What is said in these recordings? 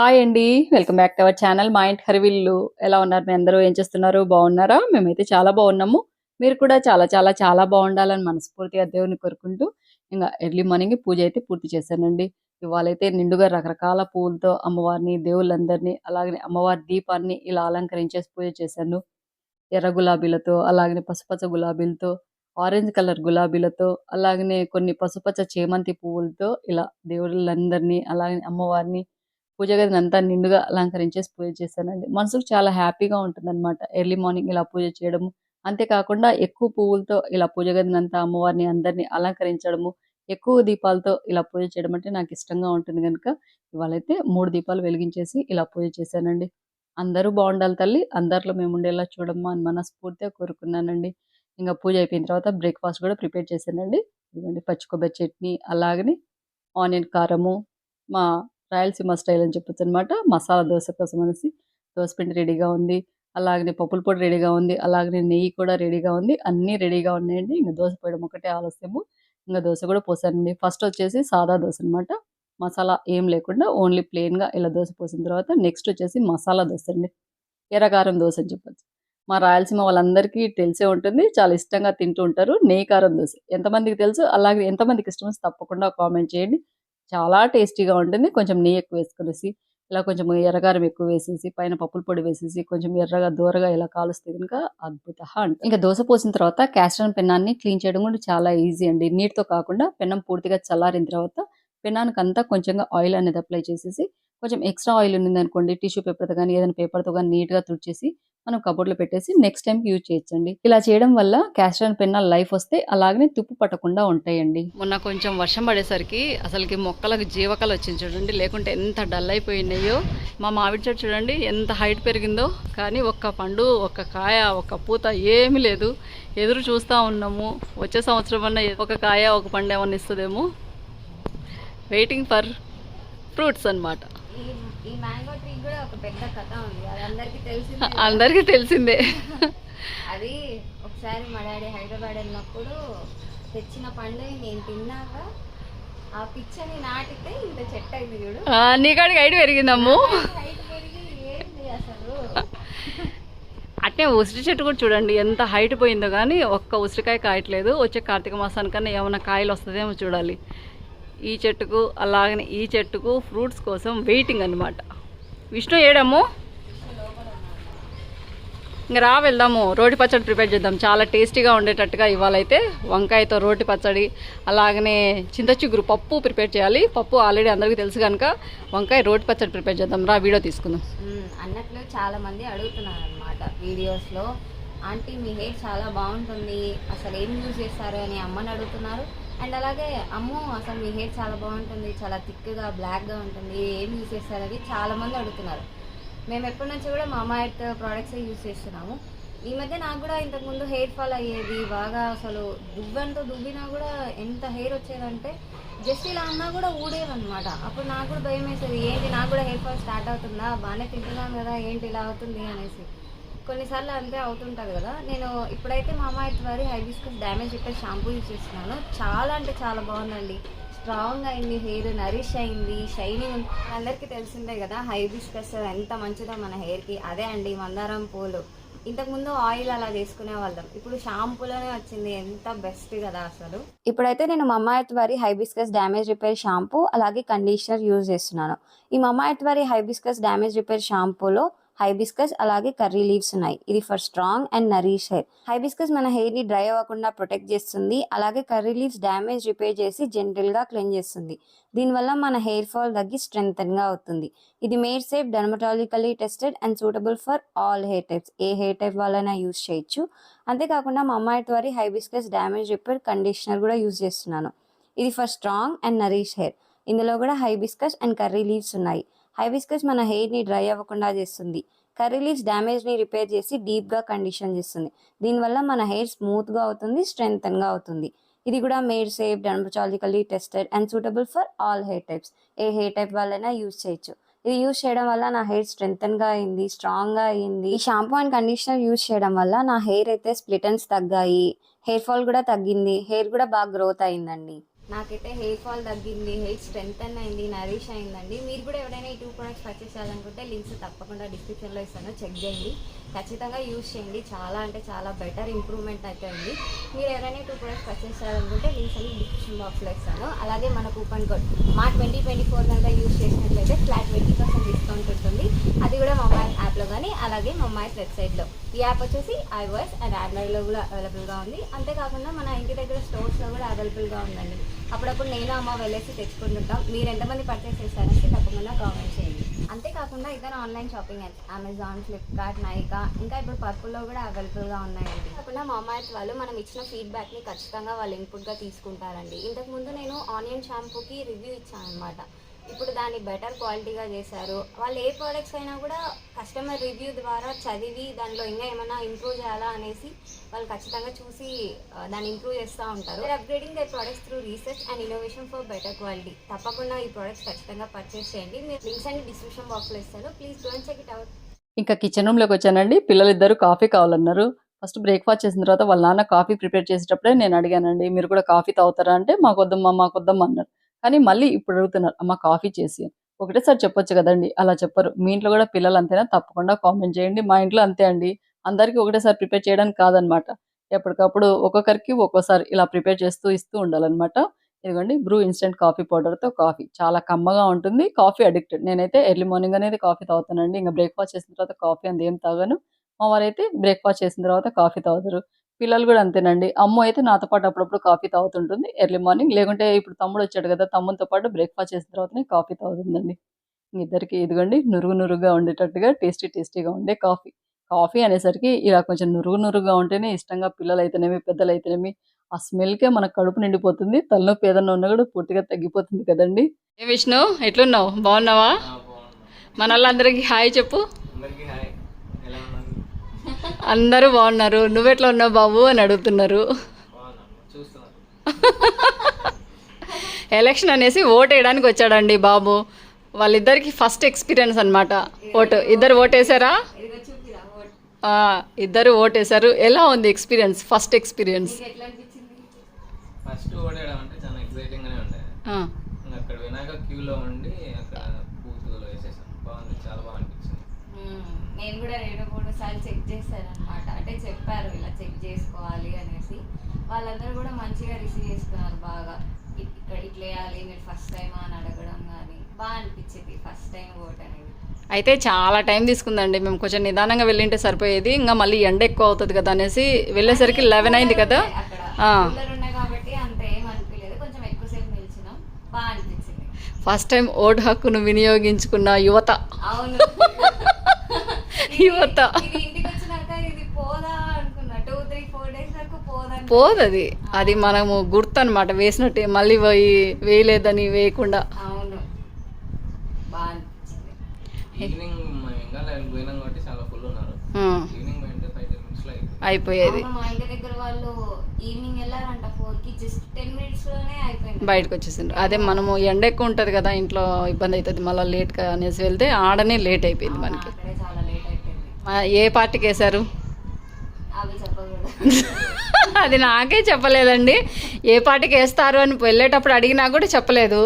Hi అండి. Welcome back to our channel మా ఇంటి హరివిల్లు. ఎలా ఉన్నారు? మీ అందరూ ఏం చేస్తున్నారు? బాగున్నారా? మేమైతే చాలా బాగున్నాము. మీరు కూడా చాలా చాలా చాలా బాగుండాలని మనస్ఫూర్తిగా దేవుని కోరుకుంటూ ఇంకా ఎర్లీ మార్నింగ్ పూజ అయితే పూర్తి చేశానండి. ఇవాళైతే నిండుగా రకరకాల పూలతో అమ్మవారిని దేవుళ్ళందరినీ అలాగే అమ్మవారి దీపాన్ని ఇలా అలంకరించేసి పూజ చేశాను. ఎర్ర గులాబీలతో అలాగే పసుపచ్చ గులాబీలతో ఆరెంజ్ కలర్ గులాబీలతో అలాగనే కొన్ని పసుపచ్చ చేమంతి పువ్వులతో ఇలా దేవుళ్ళందరినీ అలాగే అమ్మవారిని పూజ గదిని అంతా నిండుగా అలంకరించేసి పూజ చేశానండి. మనసుకు చాలా హ్యాపీగా ఉంటుందన్నమాట. ఎర్లీ మార్నింగ్ ఇలా పూజ చేయడము అంతేకాకుండా ఎక్కువ పువ్వులతో ఇలా పూజ గదిని అంతా అమ్మవారిని అందరినీ అలంకరించడము ఎక్కువ దీపాలతో ఇలా పూజ చేయడం అంటే నాకు ఇష్టంగా ఉంటుంది కనుక ఇవాళైతే మూడు దీపాలు వెలిగించేసి ఇలా పూజ చేశానండి. అందరూ బాగుండాలి తల్లి అందరిలో మేము ఉండేలా చూడమ్మా అని మనస్ఫూర్తిగా కోరుకున్నానండి. ఇంకా పూజ అయిపోయిన తర్వాత బ్రేక్ఫాస్ట్ కూడా ప్రిపేర్ చేశానండి. ఇదిగోండి పచ్చి కొబ్బరి చట్నీ అలాగని ఆనియన్ కారము మా రాయలసీమ స్టైల్ అని చెప్పొచ్చు అనమాట మసాలా దోశ కోసం అనేసి దోశ పిండి రెడీగా ఉంది. అలాగనే పప్పుల పొడి రెడీగా ఉంది. అలాగనే నెయ్యి కూడా రెడీగా ఉంది. అన్నీ రెడీగా ఉన్నాయండి. ఇంకా దోశ పోయడం ఒకటే ఆలస్యము. ఇంకా దోశ కూడా పోసానండి. ఫస్ట్ వచ్చేసి సాదా దోశ అనమాట మసాలా ఏం లేకుండా ఓన్లీ ప్లెయిన్గా ఇలా దోశ పోసిన తర్వాత నెక్స్ట్ వచ్చేసి మసాలా దోశ అండి. ఎర్రకారం దోశ అని చెప్పొచ్చు. మా రాయలసీమ వాళ్ళందరికీ తెలిసే ఉంటుంది. చాలా ఇష్టంగా తింటూ ఉంటారు. నెయ్యి కారం దోశ. ఎంతమందికి తెలుసు? అలాగే ఎంతమందికి ఇష్టం తప్పకుండా కామెంట్ చేయండి. చాలా టేస్టీగా ఉంటుంది. కొంచెం నెయ్యి ఎక్కువ వేసుకునేసి ఇలా కొంచెం ఎర్రగారం ఎక్కువ వేసేసి పైన పప్పుల పొడి వేసేసి కొంచెం ఎర్రగా దూరగా ఇలా కాలుస్తే కనుక అద్భుత అంటే ఇంకా దోశ పోసిన తర్వాత క్యాస్టర్ పెన్నాన్ని క్లీన్ చేయడం కూడా చాలా ఈజీ అండి. నీటితో కాకుండా పెన్నం పూర్తిగా చల్లారిన తర్వాత పెన్నానికి అంతా కొంచెంగా ఆయిల్ అనేది అప్లై చేసేసి కొంచెం ఎక్స్ట్రా ఆయిల్ ఉంది అనుకోండి టిష్యూ పేపర్తో కానీ ఏదైనా పేపర్తో కానీ నీట్గా తుడిచేసి మనం కబోర్డ్లో పెట్టేసి నెక్స్ట్ టైంకి యూజ్ చేయొచ్చండి. ఇలా చేయడం వల్ల క్యాస్టర్ పెన్న లైఫ్ వస్తే అలాగనే తుప్పు పట్టకుండా ఉంటాయండి. మొన్న కొంచెం వర్షం పడేసరికి అసలుకి మొక్కలకు జీవకాలు వచ్చింది చూడండి. లేకుంటే ఎంత డల్ అయిపోయినాయో. మా మామిడి చెట్టు చూడండి ఎంత హైట్ పెరిగిందో. కానీ ఒక్క పండు ఒక్క కాయ ఒక్క పూత ఏమీ లేదు. ఎదురు చూస్తూ ఉన్నాము. వచ్చే సంవత్సరం అన్న ఒక కాయ ఒక పండు ఏమన్నా ఇస్తుందేమో. వెయిటింగ్ ఫర్ ఫ్రూట్స్ అన్నమాట. ఈ మ్యాంగో ట్రీ కూడా ఒక పెద్ద కథ ఉంది. అది అందరికీ తెలిసిందే. అందరికీ తెలిసిందే. అది ఒకసారి మా డాడీ హైదరాబాద్ వెళ్ళినప్పుడు తెచ్చిన పండుని నేను తిన్నాక ఆ పిచ్చని నాటితే ఇంత చెట్టు అయింది చూడు నీకాడికి హైట్ పెరిగిందమ్ము. హైట్ పెరిగి ఏంది అసలు? అట్నే ఉసిరి చెట్టు కూడా చూడండి ఎంత హైట్ పోయిందో కానీ ఒక్క ఉసిరికాయ కాయట్లేదు. వచ్చే కార్తీక మాసానికన్నా ఏమైనా కాయలు వస్తుందేమో చూడాలి. ఈ చెట్టుకు అలాగనే ఈ చెట్టుకు ఫ్రూట్స్ కోసం వెయిటింగ్ అనమాట విష్ణు ఏడమ్ము? ఇంకా రా వెళ్దాము రోటి పచ్చడి ప్రిపేర్ చేద్దాం. చాలా టేస్టీగా ఉండేటట్టుగా ఇవాళైతే వంకాయతో రోటి పచ్చడి అలాగనే చింతచిగురు పప్పు ప్రిపేర్ చేయాలి. పప్పు ఆల్రెడీ అందరికీ తెలుసు కనుక వంకాయ రోటి పచ్చడి ప్రిపేర్ చేద్దాం. రా వీడియో తీసుకుందాం. అన్నట్లు చాలా మంది అడుగుతున్నారు అనమాట వీడియోస్లో. ఆంటీ మీ హెయిర్ చాలా బాగుంటుంది అసలు ఏం యూజ్ చేస్తారు అని అమ్మని అడుగుతున్నారు. అండ్ అలాగే అమ్మో అసలు మీ హెయిర్ చాలా బాగుంటుంది చాలా థిక్గా బ్లాక్గా ఉంటుంది ఏం యూజ్ చేస్తారని చాలా మంది అడుగుతున్నారు. మేము ఎప్పటి నుంచి కూడా మా ఎర్త్ ప్రోడక్ట్స్ యూజ్ చేస్తున్నాము. ఈ మధ్య నాకు కూడా ఇంతకుముందు హెయిర్ ఫాల్ అయ్యేది బాగా అసలు దువ్వెంతో దువ్వినా కూడా ఎంత హెయిర్ వచ్చేదంటే జస్ట్ ఇలా అన్నా కూడా ఊడేదనమాట అప్పుడు నాకు కూడా భయం వేసేది ఏంటి నాకు కూడా హెయిర్ ఫాల్ స్టార్ట్ అవుతుందా? బాగానే తింటున్నాను కదా ఏంటి ఇలా అవుతుంది? అనేసి. కొన్నిసార్లు అంతే అవుతుంటుంది కదా. నేను ఇప్పుడైతే మా అమ్మాయి వారి హైబిస్కస్ డ్యామేజ్ చెప్పే షాంపూ యూజ్ చేస్తున్నాను. చాలా అంటే చాలా బాగుందండి. స్ట్రాంగ్ అయింది హెయిర్ నరిష్ అయింది షైనింగ్ అందరికీ తెలిసిందే కదా హైబిస్కస్ ఎంత మంచిదో మన హెయిర్కి. అదే అండి మందారం పూలు. ఇంతకుముందు ఆయిల్ అలా చేసుకునే వాళ్ళం. ఇప్పుడు షాంపూలోనే వచ్చింది. ఎంత బెస్ట్ కదా అసలు. ఇప్పుడైతే నేను మమ్మా వారి హైబిస్కస్ డ్యామేజ్ రిపేర్ షాంపూ అలాగే కండిషనర్ యూజ్ చేస్తున్నాను. ఈ మమ్మా వారి హైబిస్కస్ డ్యామేజ్ రిపేర్ షాంపూలో హైబిస్కస్ అలాగే కర్రీ లీవ్స్ ఉన్నాయి. ఇది for strong and nourish hair. Hibiscus మన హెయిర్ని డ్రై అవ్వకుండా ప్రొటెక్ట్ చేస్తుంది. అలాగే కర్రీ లీవ్స్ డ్యామేజ్ రిపేర్ చేసి జెంటల్గా క్లీన్ చేస్తుంది. దీనివల్ల మన హెయిర్ ఫాల్ తగ్గి స్ట్రెంగ్గా అవుతుంది. ఇది made safe dermatologically tested and suitable for all hair types. A hair type వాళ్ళైనా యూజ్ చేయొచ్చు. అంతేకాకుండా మా అమ్మాయి వారి హైబిస్కస్ డ్యామేజ్ రిపేర్ కండిషనర్ కూడా యూజ్ చేస్తున్నాను. ఇది for strong and nourish hair. ఇందులో కూడా హైబిస్కస్ అండ్ కర్రీ లీవ్స్ ఉన్నాయి. హైబిస్కస్ మన హెయిర్ని డ్రై అవ్వకుండా చేస్తుంది. కర్రీ లీవ్స్ డ్యామేజ్ని రిపేర్ చేసి డీప్గా కండిషన్ చేస్తుంది. దీనివల్ల మన హెయిర్ స్మూత్గా అవుతుంది స్ట్రెంగ్గా అవుతుంది. ఇది కూడా made safe dermatologically tested and suitable for all hair types. A hair type వాళ్ళైనా యూజ్ చేయొచ్చు. ఇది యూజ్ చేయడం వల్ల నా హెయిర్ స్ట్రెంగ్గా అయింది స్ట్రాంగ్గా అయింది. ఈ షాంపూ అండ్ కండిషనర్ యూజ్ చేయడం వల్ల నా హెయిర్ అయితే స్ప్లిటన్స్ తగ్గాయి. హెయిర్ ఫాల్ కూడా తగ్గింది. హెయిర్ కూడా బాగా గ్రోత్ అయిందండి. నాకైతే హెయిర్ ఫాల్ తగ్గింది హెయిర్ స్ట్రెంత్ అయింది నరిష్ అయిందండి. మీరు కూడా ఎవరైనా ఈ టూ ప్రొడక్ట్స్ పర్చేస్ చేయాలనుకుంటే లింక్స్ తప్పకుండా డిస్క్రిప్షన్లో ఇస్తాను. చెక్ చేయండి. ఖచ్చితంగా యూజ్ చేయండి. చాలా అంటే చాలా బెటర్ ఇంప్రూవ్మెంట్ అయితే ఉంది. మీరు ఎవరైనా టూ ప్రొడక్ట్స్ పర్చేస్ చేయాలనుకుంటే లింక్స్ అన్ని డిస్క్రిప్షన్ బాక్స్లో ఇస్తాను. అలాగే మన కూపన్ కోడ్ మా ట్వంటీ ట్వంటీ ఫోర్ కనుక యూస్ చేసినట్లయితే ఫ్లాట్ ట్వంటీ పర్సెంట్ డిస్కౌంట్ ఉంటుంది. అది కూడా మా మ్యాథ్ యాప్లో కానీ అలాగే మా మ్యాథ్ వెబ్సైట్లో యాప్ వచ్చేసి ఐవర్స్ అండ్ ఆండ్రాయిడ్లో కూడా అవైలబుల్గా ఉంది. అంతేకాకుండా మన ఇంటి దగ్గర స్టోర్స్లో కూడా అవైలబుల్గా ఉందండి. అప్పుడప్పుడు నేను అమ్మ వెళ్ళేసి తెచ్చుకుంటుంటాం మీరు ఎంతమంది పర్చేస్ చేస్తారని తప్పకుండా కామెంట్ చేయండి. అంతేకాకుండా ఇతర online shopping apps Amazon Flipkart Nykaa ఇంకా ఇప్పుడు పర్పుల్లో కూడా అవైలబుల్గా ఉన్నాయండి. కాకుండా మా అమ్మాయి వాళ్ళు మనం ఇచ్చిన ఫీడ్బ్యాక్ని ఖచ్చితంగా వాళ్ళు ఇన్పుట్గా తీసుకుంటారండి. ఇంతకుముందు నేను ఆనియన్ షాంపూకి రివ్యూ ఇచ్చాను అనమాట ఇప్పుడు దాన్ని బెటర్ క్వాలిటీగా చేశారు. వాళ్ళు ఏ ప్రోడక్ట్స్ అయినా కూడా కస్టమర్ రివ్యూ ద్వారా చదివి దానిలో ఇంకా ఏమైనా ఇంప్రూవ్ చేయాలా అనేసి వాళ్ళు ఖచ్చితంగా చూసి దాన్ని ఇంప్రూవ్ చేస్తూ ఉంటారు. Upgrading the products through research and innovation for better quality తప్పకుండా ఈ ప్రోడక్ట్స్ ఖచ్చితంగా పర్చేస్ చేయండి. మీరు లింక్స్ అన్ని డిస్క్రిప్షన్ బాక్స్లో ఇస్తాను. Please don't check it out ఇంకా కిచెన్ రూమ్లోకి వచ్చానండి. పిల్లలు ఇద్దరు కాఫీ కావాలన్నారు. ఫస్ట్ బ్రేక్ఫాస్ట్ చేసిన తర్వాత వాళ్ళ నాన్న కాఫీ ప్రిపేర్ చేసేటప్పుడే నేను అడిగానండి మీరు కూడా కాఫీ తాగుతారా? అంటే మాకొద్దమ్మా మాకొద్దమ్మా అన్నారు. కానీ మళ్ళీ ఇప్పుడు అడుగుతున్నారు అమ్మ కాఫీ చేసి. ఒకటేసారి చెప్పొచ్చు కదండి అలా చెప్పరు. మీ ఇంట్లో కూడా పిల్లలు అంతేనా? తప్పకుండా కామెంట్ చేయండి. మా ఇంట్లో అంతే అండి. అందరికీ ఒకటేసారి ప్రిపేర్ చేయడానికి కాదనమాట. ఎప్పటికప్పుడు ఒక్కొక్కరికి ఒక్కోసారి ఇలా ప్రిపేర్ చేస్తూ ఇస్తూ ఉండాలన్నమాట ఇదిగోండి బ్రూ ఇన్స్టెంట్ కాఫీ పౌడర్తో కాఫీ. చాలా కమ్మగా ఉంటుంది. Coffee addicted. నేనైతే ఎర్లీ మార్నింగ్ అనేది కాఫీ తాగుతానండి. ఇంకా బ్రేక్ఫాస్ట్ చేసిన తర్వాత కాఫీ అంత ఏం తాగాను. మా వారైతే బ్రేక్ఫాస్ట్ చేసిన తర్వాత కాఫీ తాగుతారు. పిల్లలు కూడా అంతేనండి. అమ్మ అయితే నాతో పాటు అప్పుడప్పుడు కాఫీ తాగుతుంటుంది. ఎర్లీ మార్నింగ్ లేకుంటే ఇప్పుడు తమ్ముడు వచ్చాడు కదా తమ్ముడితో పాటు బ్రేక్ఫాస్ట్ చేసిన తర్వాతనే కాఫీ తాగుతుందండి. ఇద్దరికి ఇదిగోండి నురుగు నురుగుగా ఉండేటట్టుగా టేస్టీ టేస్టీగా ఉండే కాఫీ. కాఫీ అనేసరికి ఇలా కొంచెం నురుగు నురుగుగా ఉంటేనే ఇష్టంగా పిల్లలు అయితేనేమి పెద్దలు అయితేనేమి ఆ స్మెల్కే మన కడుపు నిండిపోతుంది. తలనొప్పి ఏదన్నా ఉన్నా కూడా పూర్తిగా తగ్గిపోతుంది కదండి. ఏ విష్ణు ఎట్లున్నావు? బాగున్నావా? మన వాళ్ళందరికీ హాయ్ చెప్పు అందరికీ హాయ్ ఎలా ఉన్నారు అందరూ బాగున్నారు. నువ్వెట్లా ఉన్నావు బాబు అని అడుగుతున్నారు. ఎలక్షన్ అనేసి ఓటు వేయడానికి వచ్చాడండి బాబు. వాళ్ళిద్దరికి ఫస్ట్ ఎక్స్పీరియన్స్ అన్నమాట ఓటు. ఇద్దరు ఓటేసారా? ఇదిగో చూపిరా ఓట్ ఆ, ఇద్దరు ఓటేశారు ఎలా ఉంది ఎక్స్పీరియన్స్? First experience. మీకు ఎట్లా అనిపించింది ఫస్ట్ ఓడేయడం అంటే చాలా ఎక్సైటింగ్ గానే ఉండే. ఇంకా అక్కడ వినాక క్యూలో ఉండి అక్కడ బూత్లో వేసేసాం. బాగుంది చాలా బాగా అనిపించింది. మ్మ్. నేను కూడా సార్లు చెక్ చేశాను అనమాట అంటే చెప్పారు ఇలా చెక్ చేసుకోవాలి అనేసి. వాళ్ళందరూ కూడా మంచిగా రిసీవ్ చేసుకున్నారు బాగా. ఇక్కడ ఇట్లా వేయాలి మీరు ఫస్ట్ టైం అని అడగడం కానీ బాగా అనిపించింది ఫస్ట్ టైం ఓట్ అనేది. అయితే చాలా టైం తీసుకుందండి. మేము కొంచెం నిదానంగా వెళ్ళింటే సరిపోయేది. ఇంకా మళ్ళీ ఎండ ఎక్కువ అవుతుంది కదా అనేసి వెళ్ళేసరికి లెవెన్ అయింది కదా. కాబట్టి అంత ఏం అనిపించలేదు. కొంచెం ఎక్కువసేపు నిలిచినాం బాగా అనిపించింది. ఫస్ట్ టైం ఓటు హక్కును వినియోగించుకున్న యువత. అవును. యువత పోదా అనుకున్నా టూ త్రీ ఫోర్ డేస్ వరకు పోదా పోదది అది మనము గుర్తు అనమాట వేసినట్టే మళ్ళీ పోయి వేయలేదని వేయకుండా అయిపోయింది. బయటకు వచ్చేసిండ్రు. అదే మనము ఎండ ఎక్కువ ఉంటుంది కదా ఇంట్లో ఇబ్బంది అవుతుంది మళ్ళీ లేట్గా అనేసి వెళ్తే ఆడనే లేట్ అయిపోయింది మనకి అక్కడే చాలా లేట్ అయిపోయింది మా- ఏ పార్టీకి వేశారు అది నాకే చెప్పలేదండి. ఏ పార్టీకి వేస్తారు అని వెళ్ళేటప్పుడు అడిగినా కూడా చెప్పలేదు.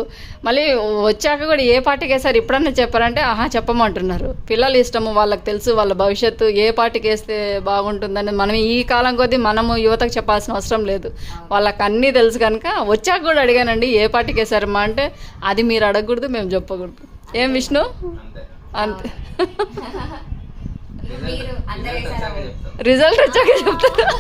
మళ్ళీ వచ్చాక కూడా ఏ పార్టీకి వేస్తారు ఇప్పుడన్నా చెప్పారంటే ఆహా చెప్పమంటున్నారు. పిల్లలు ఇష్టము వాళ్ళకి తెలుసు వాళ్ళ భవిష్యత్తు ఏ పార్టీకి వేస్తే బాగుంటుందని మనం ఈ కాలం కొద్దీ మనము యువతకు చెప్పాల్సిన అవసరం లేదు. వాళ్ళకి అన్నీ తెలుసు కనుక వచ్చాక కూడా అడిగానండి ఏ పార్టీకి వేశారమ్మా అంటే అది మీరు అడగకూడదు మేము చెప్పకూడదు. ఏం విష్ణు? అంతే. రిజల్ట్ వచ్చాక చెప్తాం. రిజల్ట్ వచ్చాక చెప్తారు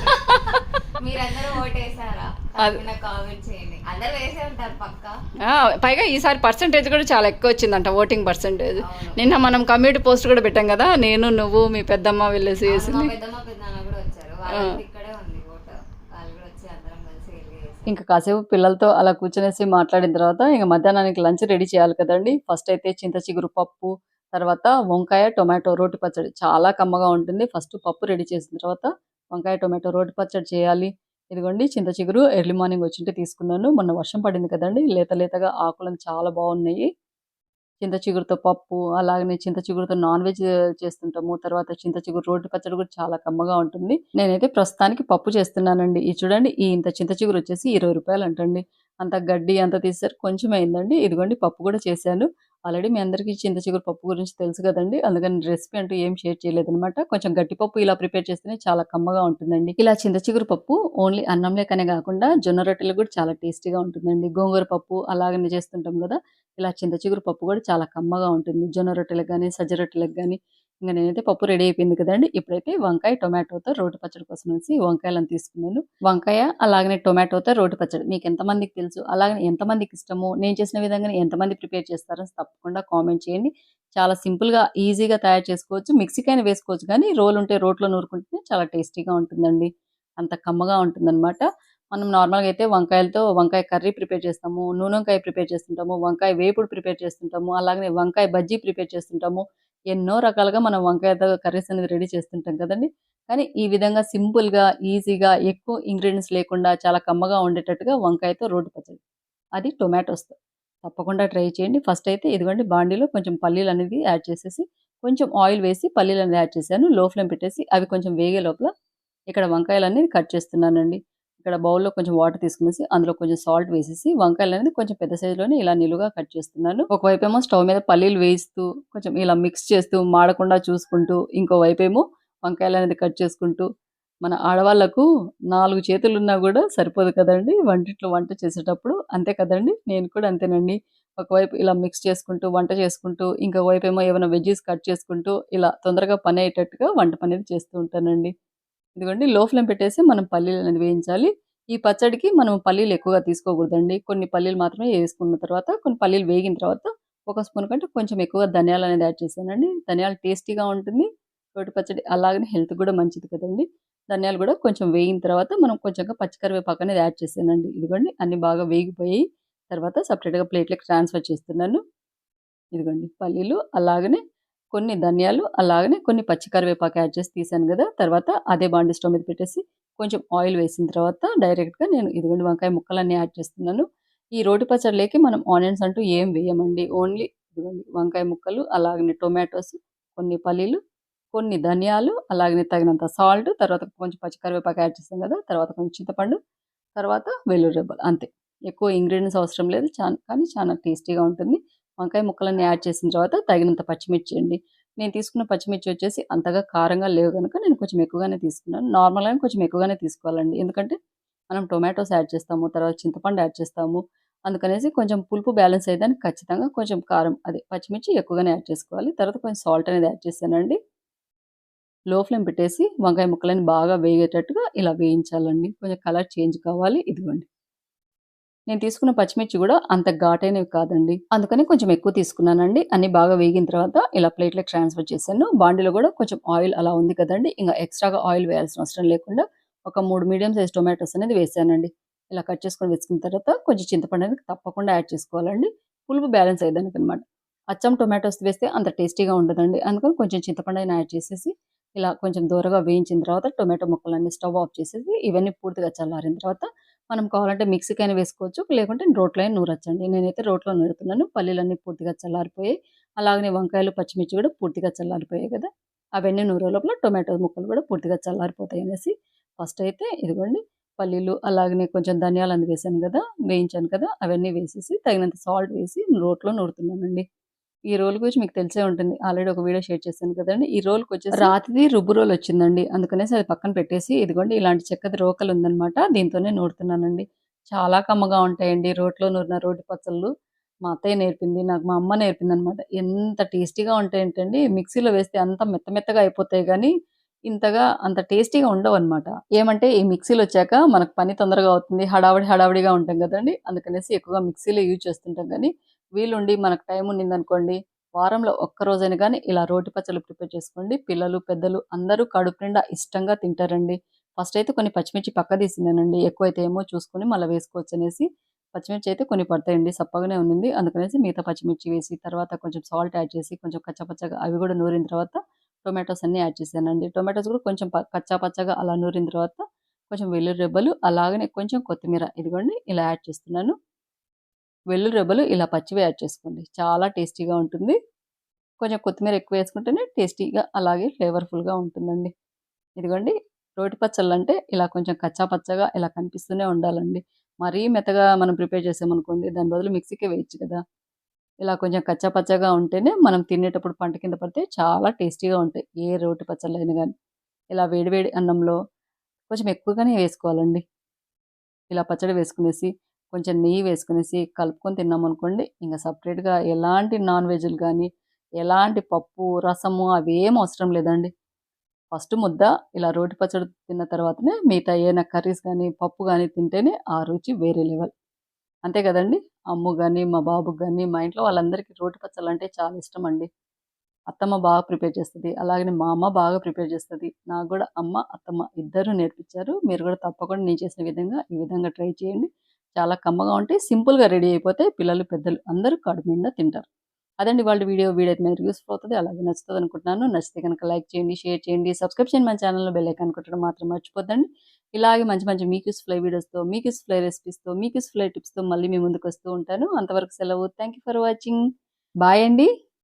మీరందరూ ఓటేసారా తప్పకుండా కామెంట్ చేయండి. అందరు వేసే ఉంటారు పక్క? ఆ, పైగా ఈసారి పర్సంటేజ్ కూడా చాలా ఎక్కువ వచ్చిందంట ఓటింగ్ పర్సంటేజ్. నిన్న మనం కమ్యూనిటీ పోస్ట్ కూడా పెట్టాం కదా నేను నువ్వు మీ పెద్దమ్మ వెళ్ళేసి వేసింది పెద్దమ్మ పెద్దనాన్న కూడా వచ్చారు. వాళ్ళకి ఇక్కడే ఉంది ఓటు వాళ్ళు కూడా వచ్చి అందరం కలిసి వెళ్ళి వేసాం. ఇంకా కాసేపు పిల్లలతో అలా కూర్చునేసి మాట్లాడిన తర్వాత ఇంకా మధ్యాహ్నానికి లంచ్ రెడీ చేయాలి కదండి. ఫస్ట్ అయితే చింత చిగురు పప్పు తర్వాత వంకాయ టొమాటో రోటి పచ్చడి చాలా కమ్మగా ఉంటుంది. ఫస్ట్ పప్పు రెడీ చేసిన తర్వాత వంకాయ టొమాటో రోటి పచ్చడి చేయాలి. ఇదిగోండి చింత చిగురు ఎర్లీ మార్నింగ్ వచ్చింటే తీసుకున్నాను. మొన్న వర్షం పడింది కదండి లేత లేతగా ఆకులను చాలా బాగున్నాయి. చింత చిగురుతో పప్పు అలాగనే చింత చిగురుతో నాన్ వెజ్ చేస్తుంటాము. తర్వాత చింత చిగురు రోటి పచ్చడి కూడా చాలా కమ్మగా ఉంటుంది. నేనైతే ప్రస్తుతానికి పప్పు చేస్తున్నానండి. ఇది చూడండి ఈ ఇంత చింత చిగురు వచ్చేసి ఇరవై రూపాయలు అంటండి అంత గడ్డి అంత తీసేసరికి కొంచెం అయిందండి. ఇదిగోండి పప్పు కూడా చేశాను. ఆల్రెడీ మీ అందరికీ చింత చిగురు పప్పు గురించి తెలుసు కదండి అందుకని రెసిపీ అంటూ ఏం షేర్ చేయలేదనమాట. కొంచెం గట్టి పప్పు ఇలా ప్రిపేర్ చేస్తేనే చాలా కమ్మగా ఉంటుందండి. ఇలా చింత చిగురు పప్పు ఓన్లీ అన్నంలేకనే కాకుండా జొన్న రొట్టెలు కూడా చాలా టేస్టీగా ఉంటుందండి. గోంగూర పప్పు అలాగనే చేస్తుంటాం కదా ఇలా చింత చిగురు పప్పు కూడా చాలా కమ్మగా ఉంటుంది. జొన్న రొట్టెలకు కానీ సజ్జ రొట్టెలకు కానీ ఇంకా నేనైతే పప్పు రెడీ అయిపోయింది కదండి ఇప్పుడైతే వంకాయ, టొమాటోతో రోటి పచ్చడి కోసం వచ్చి వంకాయలను తీసుకున్నాను. వంకాయ అలాగనే టొమాటోతో రోటి పచ్చడి మీకు ఎంతమందికి తెలుసు? అలాగనే ఎంతమందికి ఇష్టమో? నేను చేసిన విధంగానే ఎంతమంది ప్రిపేర్ చేస్తారో తప్పకుండా కామెంట్ చేయండి. చాలా సింపుల్‌గా, ఈజీగా తయారు చేసుకోవచ్చు. మిక్సీకైనా వేసుకోవచ్చు కానీ రోలు ఉంటే రోట్లో నూరుకుంటే చాలా టేస్టీగా ఉంటుందండి. అంత కమ్మగా ఉంటుందనమాట. మనం నార్మల్‌గా అయితే వంకాయలతో వంకాయ కర్రీ ప్రిపేర్ చేస్తాము. నూనొంకాయ ప్రిపేర్ చేస్తుంటాము. వంకాయ వేపుడు ప్రిపేర్ చేస్తుంటాము. అలాగనే వంకాయ బజ్జీ ప్రిపేర్ చేస్తుంటాము. ఎన్నో రకాలుగా మనం వంకాయతో కర్రీస్ అనేది రెడీ చేస్తుంటాం కదండీ! కానీ ఈ విధంగా సింపుల్‌గా, ఈజీగా ఎక్కువ ఇంగ్రీడియంట్స్ లేకుండా చాలా కమ్మగా ఉండేటట్టుగా వంకాయతో రోడ్డు పచ్చడి. అది టొమాటోస్‌తో. తప్పకుండా ట్రై చేయండి. ఫస్ట్ అయితే ఇదిగోండి బాండీలో కొంచెం పల్లీలు అనేది యాడ్ చేసేసి, కొంచెం ఆయిల్ వేసి పల్లీలు అనేది యాడ్ చేశాను. లో ఫ్లేమ్ పెట్టేసి అవి కొంచెం వేగే లోపల ఇక్కడ వంకాయలు అనేది కట్ చేస్తున్నానండి. ఇక్కడ బౌల్‌లో కొంచెం వాటర్ తీసుకునేసి అందులో కొంచెం సాల్ట్ వేసేసి వంకాయలు అనేది కొంచెం పెద్ద సైజులోనే ఇలా నిలువుగా కట్ చేస్తున్నాను. ఒకవైపేమో స్టవ్ మీద పల్లీలు వేయిస్తూ కొంచెం ఇలా మిక్స్ చేస్తూ మాడకుండా చూసుకుంటూ, ఇంకోవైపేమో వంకాయలనేది కట్ చేసుకుంటూ మన ఆడవాళ్ళకు నాలుగు చేతులు ఉన్నా కూడా సరిపోదు కదండి వంటిట్లో వంట చేసేటప్పుడు. అంతే కదండి నేను కూడా అంతేనండి. ఒకవైపు ఇలా మిక్స్ చేసుకుంటూ, వంట చేసుకుంటూ, ఇంకో ఏమో ఏమైనా వెజ్జీస్ కట్ చేసుకుంటూ, ఇలా తొందరగా పని అయ్యేటట్టుగా వంట పని చేస్తూ ఉంటానండి. ఇదిగోండి లో ఫ్లేమ్ పెట్టేసి మనం పల్లీలు అనేది వేయించాలి. ఈ పచ్చడికి మనం పల్లీలు ఎక్కువగా తీసుకోకూడదండి. కొన్ని పల్లీలు మాత్రమే వేసుకున్న తర్వాత, కొన్ని పల్లీలు వేగిన తర్వాత ఒక స్పూన్ కంటే కొంచెం ఎక్కువగా ధనియాలు అనేది యాడ్ చేశానండి. ధనియాలు టేస్టీగా ఉంటుంది. రోటి పచ్చడి అలాగనే హెల్త్ కూడా మంచిది కదండి ధనియాలు కూడా కొంచెం వేగిన తర్వాత మనం కొంచెంగా పచ్చి కరివేపాకు అనేది యాడ్ చేశానండి. ఇదిగోండి అన్ని బాగా వేగిపోయాయి. తర్వాత సెపరేట్‌గా ప్లేట్‌లోకి ట్రాన్స్‌ఫర్ చేస్తున్నాను. ఇదిగోండి పల్లీలు అలాగనే కొన్ని ధనియాలు, అలాగనే కొన్ని పచ్చికరివేపాకు యాడ్ చేసి తీశాను కదా తర్వాత అదే బాండి స్టవ్ మీద పెట్టేసి కొంచెం ఆయిల్ వేసిన తర్వాత డైరెక్ట్‌గా నేను ఇదిగోండి వంకాయ ముక్కలన్నీ యాడ్ చేస్తున్నాను. ఈ రోటి పచ్చడిలోకి మనం ఆనియన్స్ అంటూ ఏం వేయమండి. ఓన్లీ ఇదిగోండి వంకాయ ముక్కలు, అలాగనే టొమాటోస్, కొన్ని పల్లీలు, కొన్ని ధనియాలు, అలాగనే తగినంత సాల్ట్, తర్వాత కొంచెం పచ్చికరివేపాకు యాడ్ చేస్తాం కదా తర్వాత కొంచెం చింతపండు, తర్వాత వెల్లుల్లి రెబ్బలు అంతే. ఎక్కువ ఇంగ్రీడియెంట్స్ అవసరం లేదు. చాలా కానీ చాలా టేస్టీగా ఉంటుంది. వంకాయ ముక్కలన్నీ యాడ్ చేసిన తర్వాత తగినంత పచ్చిమిర్చి అండి. నేను తీసుకున్న పచ్చిమిర్చి వచ్చేసి అంతగా కారంగా లేవు కనుక నేను కొంచెం ఎక్కువగానే తీసుకున్నాను. నార్మల్‌గానే కొంచెం ఎక్కువగానే తీసుకోవాలండి. ఎందుకంటే మనం టొమాటోస్ యాడ్ చేస్తాము. తర్వాత చింతపండు యాడ్ చేస్తాము. అందుకనేసి కొంచెం పులుపు బ్యాలెన్స్ అయ్యేదానికి ఖచ్చితంగా కొంచెం కారం అదే పచ్చిమిర్చి ఎక్కువగానే యాడ్ చేసుకోవాలి. తర్వాత కొంచెం సాల్ట్ అనేది యాడ్ చేశానండి. లో ఫ్లేమ్ పెట్టేసి వంకాయ ముక్కలన్నీ బాగా వేగేటట్టుగా ఇలా వేయించాలండి. కొంచెం కలర్ చేంజ్ కావాలి. ఇదిగోండి. నేను తీసుకున్న పచ్చిమిర్చి కూడా అంత ఘాటైనవి కాదండి. అందుకని కొంచెం ఎక్కువ తీసుకున్నానండి. అన్ని బాగా వేగిన తర్వాత ఇలా ప్లేట్లకు ట్రాన్స్‌ఫర్ చేశాను. బాండీలో కూడా కొంచెం ఆయిల్ అలా ఉంది కదండి ఇంకా ఎక్స్‌ట్రాగా ఆయిల్ వేయాల్సిన అవసరం లేకుండా ఒక మూడు మీడియం సైజ్ టొమాటోస్ అనేది వేసానండి ఇలా కట్ చేసుకొని వేసుకున్న తర్వాత కొంచెం చింతపండు అనేది తప్పకుండా యాడ్ చేసుకోవాలండి. పులుపు బ్యాలెన్స్ అయ్యేదానికనమాట. అచ్చం టొమాటోస్ వేస్తే అంత టేస్టీగా ఉండదండి. అందుకని కొంచెం చింతపండు అయినా యాడ్ చేసేసి ఇలా కొంచెం దూరగా వేయించిన తర్వాత టొమాటో ముక్కలన్నీ స్టవ్ ఆఫ్ చేసేసి ఇవన్నీ పూర్తిగా చల్లారిన తర్వాత మనం కావాలంటే మిక్సీకైనా వేసుకోవచ్చు. లేకుంటే రోట్లో అయినా నూరొచ్చండి. నేనైతే రోట్లో నూరుతున్నాను. పల్లీలన్నీ పూర్తిగా చల్లారిపోయాయి. అలాగనే వంకాయలు, పచ్చిమిర్చి కూడా పూర్తిగా చల్లారిపోయాయి కదా అవన్నీ నూరే లోపల టొమాటో ముక్కలు కూడా పూర్తిగా చల్లారిపోతాయి అనేసి ఫస్ట్ అయితే ఇదిగోండి పల్లీలు, అలాగనే కొంచెం ధనియాలు అందు వేసాను కదా వేయించాను కదా! అవన్నీ వేసేసి తగినంత సాల్ట్ వేసి రోట్లో నూరుతున్నానండి. ఈ రోల్ గురించి మీకు తెలిసే ఉంటుంది. ఆల్రెడీ ఒక వీడియో షేర్ చేశాను కదండీ! ఈ రోలుకొచ్చేసి రాతిది రుబ్బు రోల్ వచ్చిందండి. అందుకనేసి అది పక్కన పెట్టేసి ఇదిగోండి ఇలాంటి చెక్కది రోకలు ఉందనమాట. దీంతోనే నూరుతున్నానండి. చాలా కమ్మగా ఉంటాయండి రోట్లో నూరిన రోటి పచ్చళ్ళు. మా అత్తయ్య నేర్పింది. నాకు మా అమ్మ నేర్పింది అనమాట ఎంత టేస్టీగా ఉంటాయంటండి మిక్సీలో వేస్తే అంత మెత్త మెత్తగా అయిపోతాయి కానీ ఇంతగా అంత టేస్టీగా ఉండవనమాట. ఏమంటే ఈ మిక్సీలు వచ్చాక మనకు పని తొందరగా అవుతుంది. హడావిడి హడావిడిగా ఉంటాం కదండి అందుకనేసి ఎక్కువగా మిక్సీలో యూజ్ చేస్తుంటాం కానీ వీలుండి మనకు టైం ఉండిందనుకోండి, వారంలో ఒక్క కానీ ఇలా రోటి పచ్చళ్ళు ప్రిపేర్ చేసుకోండి. పిల్లలు, పెద్దలు అందరూ కడుపు నిండా ఇష్టంగా తింటారండి. ఫస్ట్ అయితే కొన్ని పచ్చిమిర్చి పక్క తీసినానండి. ఎక్కువైతే ఏమో చూసుకొని మళ్ళీ వేసుకోవచ్చు అనేసి పచ్చిమిర్చి అయితే కొన్ని పడతాయండి. సప్పగానే ఉంది అందుకనేసి మిగతా పచ్చిమిర్చి వేసి, తర్వాత కొంచెం సాల్ట్ యాడ్ చేసి, కొంచెం కచ్చపచ్చగా అవి కూడా నూరిన తర్వాత టొమాటోస్ అన్నీ యాడ్ చేశానండి. టొమాటోస్ కూడా కొంచెం ప అలా నూరిన తర్వాత కొంచెం వెల్లుల్లి రెబ్బలు, అలాగనే కొంచెం కొత్తిమీర ఇదిగోండి ఇలా యాడ్ చేస్తున్నాను. వెల్లుల్లి రెబ్బలు ఇలా పచ్చివే యాడ్ చేసుకోండి. చాలా టేస్టీగా ఉంటుంది. కొంచెం కొత్తిమీర ఎక్కువ వేసుకుంటేనే టేస్టీగా అలాగే ఫ్లేవర్‌ఫుల్‌గా ఉంటుందండి. ఇదిగోండి రోటి పచ్చళ్ళు అంటే ఇలా కొంచెం కచ్చా పచ్చగా ఇలా కనిపిస్తూనే ఉండాలండి మరీ మెత్తగా మనం ప్రిపేర్ చేసామనుకోండి దాని బదులు మిక్సీకే వేయచ్చు కదా ఇలా కొంచెం కచ్చా పచ్చగా ఉంటేనే మనం తినేటప్పుడు పంట కింద పడితే చాలా టేస్టీగా ఉంటాయి ఏ రోటి పచ్చళ్ళు అయినా కానీ ఇలా వేడివేడి అన్నంలో కొంచెం ఎక్కువగానే వేసుకోవాలండి ఇలా పచ్చడి వేసుకునేసి కొంచెం నెయ్యి వేసుకునేసి కలుపుకొని తిన్నామనుకోండి ఇంకా సపరేట్గా ఎలాంటి నాన్ వెజ్లు కానీ ఎలాంటి పప్పు రసము అవి ఏం అవసరం లేదండి. ఫస్ట్ ముద్ద ఇలా రోటి పచ్చడి తిన్న తర్వాతనే మిగతా ఏమైనా కర్రీస్ కానీ పప్పు కానీ తింటేనే ఆ రుచి వేరే లెవెల్. అంతే కదండి? అమ్ము కానీ మా బాబుకి కానీ మా ఇంట్లో వాళ్ళందరికీ రోటి పచ్చళ్ళు అంటే చాలా ఇష్టం అండి అత్తమ్మ బాగా ప్రిపేర్ చేస్తుంది అలాగే మా అమ్మ బాగా ప్రిపేర్ చేస్తుంది నాకు కూడా అమ్మ అత్తమ్మ ఇద్దరు నేర్పించారు. మీరు కూడా తప్పకుండా నేను చేసిన విధంగా ఈ విధంగా ట్రై చేయండి. చాలా కమ్మగా ఉంటాయి సింపుల్గా రెడీ అయిపోతే పిల్లలు పెద్దలు అందరూ కడుపు నిండా తింటారు. అదండి వాళ్ళ వీడియో. వీడియో అయితే మీరు యూస్ఫుల్ అవుతుంది అలాగే నచ్చుతుంది అనుకుంటున్నాను. నచ్చితే కనుక లైక్ చేయండి షేర్ చేయండి సబ్స్క్రైబ్ చేయండి మన ఛానల్లో బెల్ ఐకాన్ కొట్టడం మాత్రం మర్చిపోద్దండి. ఇలాగే మంచి మంచి మీకు యూస్ఫుల్ వీడియోస్తో మీకు యూస్ఫుల్ రెసిపీస్తో మీకు యూస్ఫుల్ టిప్స్తో మళ్ళీ మీ ముందుకు వస్తూ ఉంటాను. అంతవరకు సెలవు. Thank you for watching. Bye అండి.